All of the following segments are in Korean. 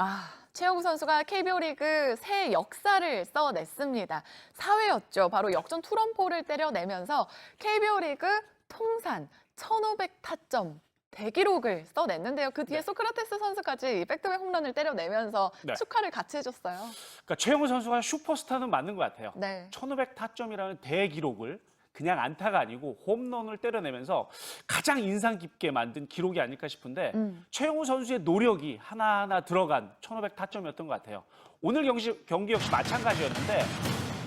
아, 최영우 선수가 KBO 리그 새 역사를 써냈습니다. 4회였죠. 바로 역전 투런포를 때려내면서 KBO 리그 통산 1,500 타점 대기록을 써냈는데요. 그 뒤에 네. 소크라테스 선수까지 백투백 홈런을 때려내면서 네. 축하를 같이 해줬어요. 그러니까 최영우 선수가 슈퍼스타는 맞는 것 같아요. 네. 1500 타점이라는 대기록을 그냥 안타가 아니고 홈런을 때려내면서 가장 인상 깊게 만든 기록이 아닐까 싶은데 음. 최영우 선수의 노력이 하나하나 들어간 1500 타점이었던 것 같아요. 오늘 경기, 경기 역시 마찬가지였는데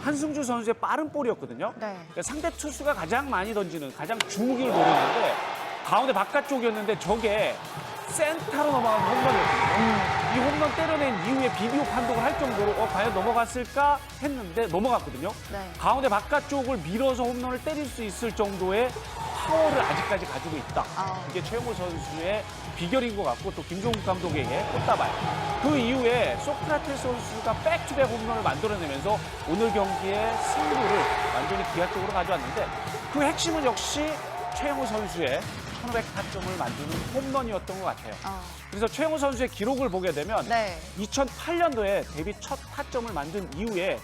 한승주 선수의 빠른 볼이었거든요. 네. 그러니까 상대 투수가 가장 많이 던지는 가장 주무기를 노렸는데 가운데 바깥쪽이었는데 저게 센터로 넘어간 홈런이었거든요. 이 홈런 때려낸 이후에 비디오 판독을 할 정도로 어, 과연 넘어갔을까 했는데 넘어갔거든요. 네. 가운데 바깥쪽을 밀어서 홈런을 때릴 수 있을 정도의 파워를 아직까지 가지고 있다. 아. 그게 최영호 선수의 비결인 것 같고 또 김종국 감독에게 꽃다발. 그 이후에 소크라테스 선수가 백투백 홈런을 만들어내면서 오늘 경기의 승부를 완전히 기하 쪽으로 가져왔는데 그 핵심은 역시 최영호 선수의 1500타점을 만드는 홈런이었던 것 같아요. 아, 그래서 최영호 선수의 기록을 보게 되면 네. 2008년도에 데뷔 첫 타점을 만든 이후에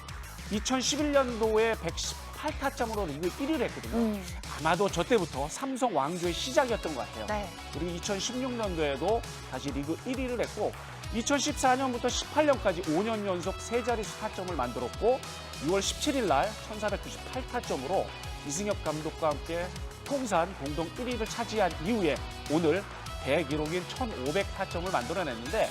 2011년도에 118타점으로 리그 1위를 했거든요. 음. 아마도 저 때부터 삼성 왕조의 시작이었던 것 같아요. 네. 그리고 2016년도에도 다시 리그 1위를 했고 2014년부터 18년까지 5년 연속 세 자릿수 타점을 만들었고 6월 17일 날 1498타점으로 이승엽 감독과 함께 통산 공동 1위를 차지한 이후에 오늘 대기록인 1500타점을 만들어냈는데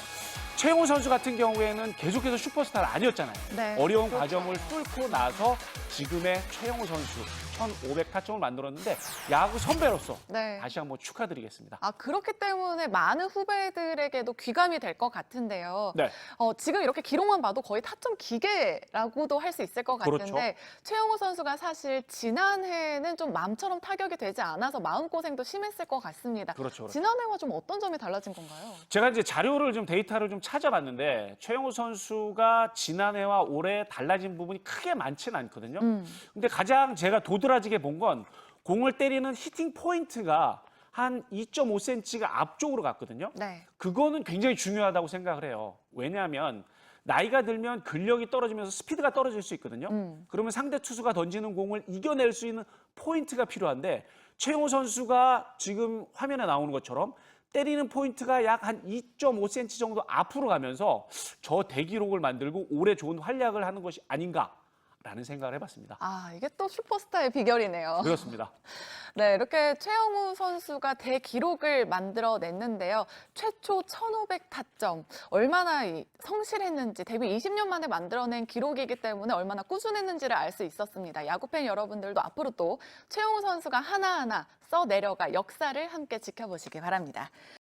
최영호 선수 같은 경우에는 계속해서 슈퍼스타가 아니었잖아요. 네, 어려운 그렇죠. 과정을 뚫고 나서 지금의 최영호 선수 1500 타점을 만들었는데 야구 선배로서 네. 다시 한번 축하드리겠습니다. 아, 그렇기 때문에 많은 후배들에게도 귀감이 될 것 같은데요. 네. 어, 지금 이렇게 기록만 봐도 거의 타점 기계라고도 할 수 있을 것 같은데 그렇죠. 최영호 선수가 사실 지난해는 좀 마음처럼 타격이 되지 않아서 마음고생도 심했을 것 같습니다. 그렇죠. 그렇죠. 지난해와 좀 어떤 점이 달라진 건가요? 제가 이제 자료를 좀 데이터를 좀 찾아봤는데 최영호 선수가 지난해와 올해 달라진 부분이 크게 많지는 않거든요. 음. 근데 가장 제가 도드라지게 본 건 공을 때리는 히팅 포인트가 한 2.5cm가 앞쪽으로 갔거든요. 네. 그거는 굉장히 중요하다고 생각을 해요. 왜냐하면 나이가 들면 근력이 떨어지면서 스피드가 떨어질 수 있거든요. 음. 그러면 상대 투수가 던지는 공을 이겨낼 수 있는 포인트가 필요한데 최영호 선수가 지금 화면에 나오는 것처럼 때리는 포인트가 약 한 2.5cm 정도 앞으로 가면서 저 대기록을 만들고 올해 좋은 활약을 하는 것이 아닌가 라는 생각을 해봤습니다. 아, 이게 또 슈퍼스타의 비결이네요. 그렇습니다. 네, 이렇게 최영우 선수가 대기록을 만들어냈는데요. 최초 1,500 타점. 얼마나 이 성실했는지 데뷔 20년 만에 만들어낸 기록이기 때문에 얼마나 꾸준했는지를 알 수 있었습니다. 야구팬 여러분들도 앞으로 또 최영우 선수가 하나하나 써내려갈 역사를 함께 지켜보시기 바랍니다.